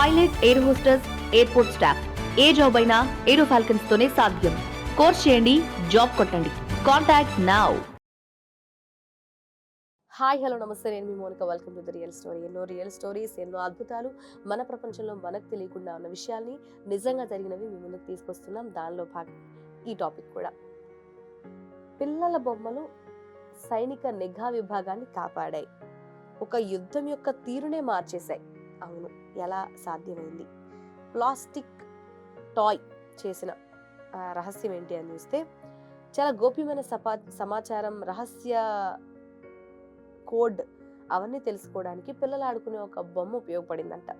Pilot air hostesses airport staff. ఏ job అయినా ఏరో falcons తోనే సాధ్యం. కోర్స్ చేయండి జాబ్ కొట్టండి. Contact now. హాయ్ హలో నమస్తే. నేను మీ Monika. Welcome to the real story. ఎన్నో రియల్ స్టోరీస్ ఎన్నో అద్భుతాలు మన ప్రపంచంలో మనకు తెలియకుండా ఉన్న విషయాల్ని నిజంగా జరిగినవి మీ ముందుకు తీసుకొస్తున్నాం. దానిలో భాగం ఈ టాపిక్ కూడా. పిల్లల బొమ్మలు సైనిక నిఘా విభాగాన్ని కాపాడాయి. ఒక యుద్ధం యొక్క తీరునే మార్చేశాయి. అవును. ఎలా సాధ్యమైంది? ప్లాస్టిక్ టాయ్ చేసిన రహస్యం ఏంటి అని చూస్తే చాలా గోప్యమైన సపా సమాచారం రహస్య కోడ్ అవన్నీ తెలుసుకోవడానికి పిల్లలు ఆడుకునే ఒక బొమ్మ ఉపయోగపడిందంట.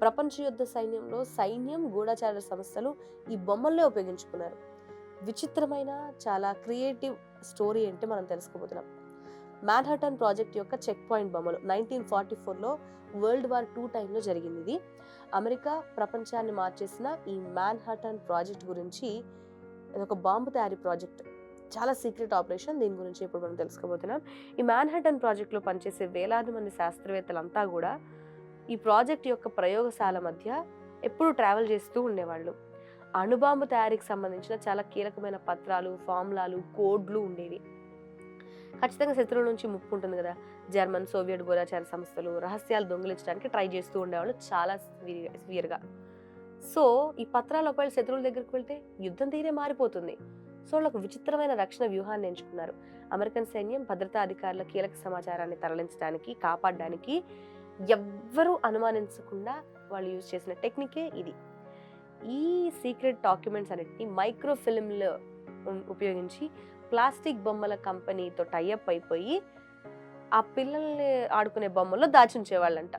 ప్రపంచ యుద్ధ సైన్యంలో సైన్యం గూఢచార సంస్థలు ఈ బొమ్మల్లో ఉపయోగించుకున్నారు. విచిత్రమైన చాలా క్రియేటివ్ స్టోరీ అంటే మనం తెలుసుకోబోతున్నాం. మ్యాన్హటన్ ప్రాజెక్ట్ యొక్క చెక్ పాయింట్ బొమ్మలు. నైన్టీన్ ఫార్టీ ఫోర్లో వరల్డ్ వార్ టూ టైంలో జరిగింది ఇది. అమెరికా ప్రపంచాన్ని మార్చేసిన ఈ మ్యాన్హటన్ ప్రాజెక్ట్ గురించి ఇది ఒక బాంబు తయారీ ప్రాజెక్ట్ చాలా సీక్రెట్ ఆపరేషన్ దీని గురించి ఇప్పుడు మనం తెలుసుకోబోతున్నాం. ఈ మ్యాన్హటన్ ప్రాజెక్ట్లో పనిచేసే వేలాది మంది శాస్త్రవేత్తలంతా కూడా ఈ ప్రాజెక్ట్ యొక్క ప్రయోగశాల మధ్య ఎప్పుడూ ట్రావెల్ చేస్తూ ఉండేవాళ్ళు. అణుబాంబు తయారీకి సంబంధించిన చాలా కీలకమైన పత్రాలు ఫార్ములాలు కోడ్లు ఉండేవి. ఖచ్చితంగా శత్రువుల నుంచి ముప్పు ఉంటుంది కదా. జర్మన్ సోవియట్ గోరాచార సంస్థలు రహస్యాలు దొంగిలించడానికి ట్రై చేస్తూ ఉండేవాళ్ళు చాలా సివియర్గా. సో ఈ పత్రాలు ఒకవేళ శత్రువుల దగ్గరికి వెళ్తే యుద్ధం తీరే మారిపోతుంది. సో వాళ్ళకు విచిత్రమైన రక్షణ వ్యూహాన్ని ఎంచుకున్నారు. అమెరికన్ సైన్యం భద్రతా అధికారుల కీలక సమాచారాన్ని తరలించడానికి కాపాడడానికి ఎవ్వరూ అనుమానించకుండా వాళ్ళు యూజ్ చేసిన టెక్నికే ఇది. ఈ సీక్రెట్ డాక్యుమెంట్స్ అన్నిటిని మైక్రోఫిల్మ్లో ఉపయోగించి ప్లాస్టిక్ బొమ్మల కంపెనీతో టైఅప్ అయిపోయి ఆ పిల్లల్ని ఆడుకునే బొమ్మల్లో దాచుంచేవాళ్ళంట.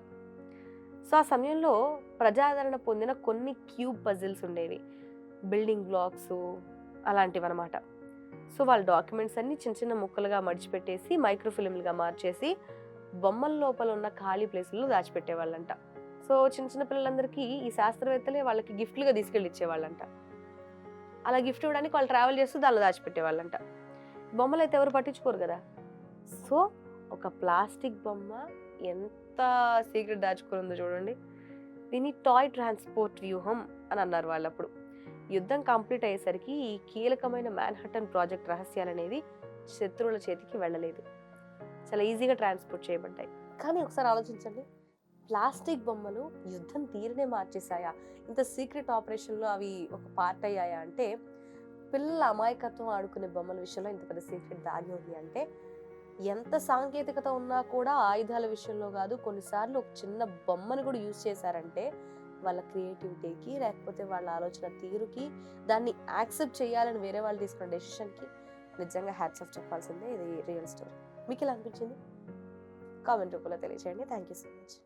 సో ఆ సమయంలో ప్రజాదరణ పొందిన కొన్ని క్యూబ్ పజిల్స్ ఉండేవి. బిల్డింగ్ బ్లాక్స్ అలాంటివి అనమాట సో వాళ్ళ డాక్యుమెంట్స్ అన్ని చిన్న చిన్న ముక్కలుగా మడిచిపెట్టేసి మైక్రోఫిల్మ్లుగా మార్చేసి బొమ్మల లోపల ఉన్న ఖాళీ ప్లేసుల్లో దాచిపెట్టేవాళ్ళంట. సో చిన్న చిన్న పిల్లలందరికీ ఈ శాస్త్రవేత్తలే వాళ్ళకి గిఫ్ట్లుగా తీసుకెళ్ళి ఇచ్చేవాళ్ళంట అలా గిఫ్ట్ ఇవ్వడానికి వాళ్ళు ట్రావెల్ చేస్తూ దానిలో దాచిపెట్టేవాళ్ళంట. బొమ్మలు అయితే ఎవరు పట్టించుకోరు కదా. సో ఒక ప్లాస్టిక్ బొమ్మ ఎంత సీక్రెట్ దాచుకుందో చూడండి. దీన్ని టాయ్ ట్రాన్స్పోర్ట్ వ్యూహం అని అన్నారు వాళ్ళు అప్పుడు యుద్ధం కంప్లీట్ అయ్యేసరికి ఈ కీలకమైన మ్యాన్హటన్ ప్రాజెక్ట్ రహస్యాలు అనేది శత్రువుల చేతికి వెళ్ళలేదు. చాలా ఈజీగా ట్రాన్స్పోర్ట్ చేయబడ్డాయి. కానీ ఒకసారి ఆలోచించండి. ప్లాస్టిక్ బొమ్మలు యుద్ధం తీరునే మార్చేశాయా? ఇంత సీక్రెట్ ఆపరేషన్లో అవి ఒక పార్ట్ అయ్యాయా అంటే పిల్లల అమాయకత్వం ఆడుకునే బొమ్మల విషయంలో ఇంత పెద్ద సీక్రెట్ దాగి ఉంది అంటే ఎంత సాంకేతికత ఉన్నా కూడా ఆయుధాల విషయంలో కాదు కొన్నిసార్లు ఒక చిన్న బొమ్మను కూడా యూజ్ చేశారంటే వాళ్ళ క్రియేటివిటీకి లేకపోతే వాళ్ళ ఆలోచన తీరుకి దాన్ని యాక్సెప్ట్ చేయాలని వేరే వాళ్ళు తీసుకున్న డెసిషన్కి నిజంగా హ్యాట్స్ ఆఫ్ చెప్పాల్సిందే. ఇది రియల్ స్టోరీ. మీకు ఎలా అనిపించింది? కామెంట్ రూపంలో తెలియచేయండి. Thank you so much.